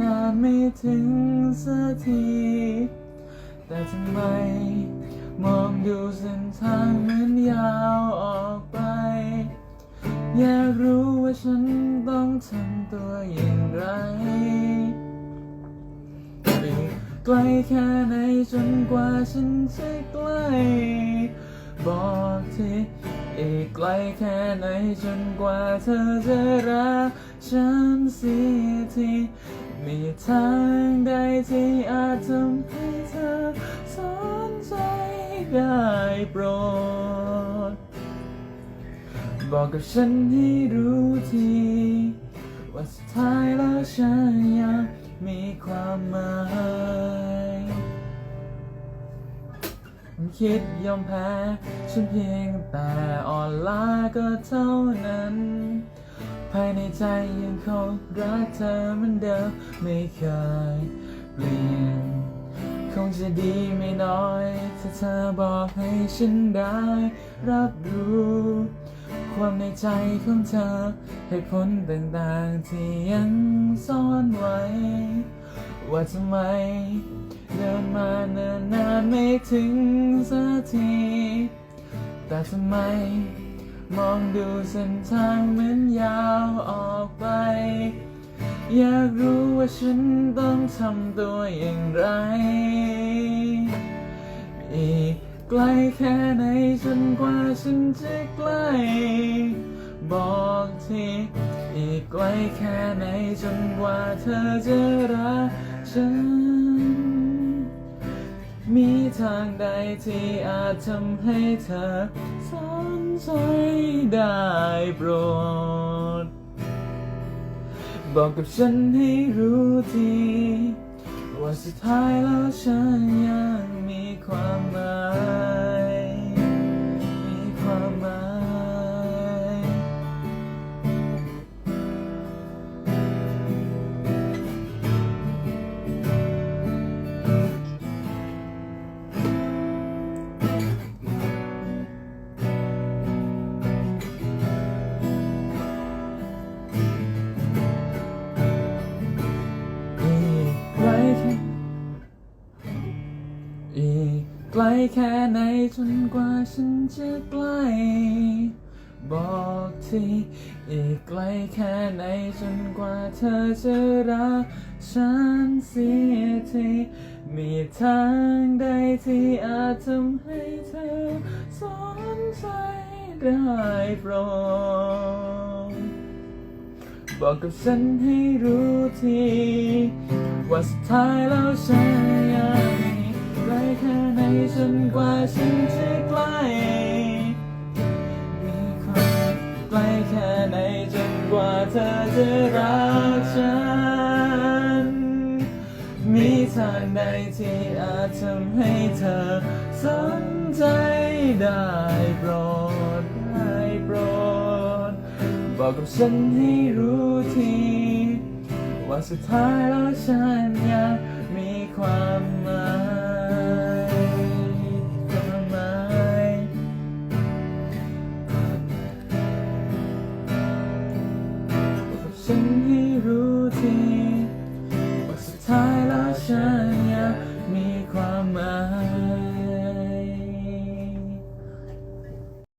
นานไม่ถึงสักที แต่ทำไม มองดูเส้นทางเหมือนยาวออกไป อยากรู้ว่าฉันต้องทำตัวอย่างไรไกลแค่ไหนจนกว่าฉันจะใกล้บอกทีอีกไกลแค่ไหนจนกว่าเธอจะรักฉันเสียที มีทางใดที่อาจทำให้เธอสนใจได้โปรด บอกกับฉันให้รู้ทีว่าสุดท้ายแล้วฉันยังมีความหมายคิดยอมแพ้ ฉันเพียงแต่อ่อนล้าก็เท่านั้น ภายในใจยังคงรักเธอเหมือนเดิมไม่เคยเปลี่ยน คงจะดีไม่น้อยถ้าเธอบอกให้ฉันได้รับรู้ ความในใจของเธอให้ผลต่างๆที่ยังซ่อนไว้ ว่าทำไมเดินมาเนิ่นนานไม่ถึงสักที แต่ทำไม มองดูเส้นทางเหมือนยาวออกไป อยากรู้ว่าฉันต้องทำตัวอย่างไร อีกไกลแค่ไหนจนกว่าฉันจะใกล้บอกทีอีกไกลแค่ไหนจนกว่าเธอจะรักฉัน มีทางใดที่อาจทำให้เธอสนใจได้โปรด บอกกับฉันให้รู้ทีว่าสุดท้ายแล้วฉันยังมีความหมาย ไกลแค่ไหนจนกว่าฉันจะใกล้บอกทีอีกไกลแค่ไหนจนกว่าเธอจะรักฉันเสียทีมีทางใดที่อาจทำให้เธอสนใจได้โปรดบอกกับฉันให้รู้ที ว่าสุดท้ายแล้วฉันยัง ไรแค่ไหนจนกว่าฉันจะใกล้ มีความใกล้แค่ไหนจนกว่าเธอจะรักฉัน มีทางใดที่อาจทำให้เธอสนใจได้โปรดได้โปรด บอกกับฉันให้รู้ทีว่าสุดท้ายแล้วฉันยังมีความหมาย ฉันยังมีความหมาย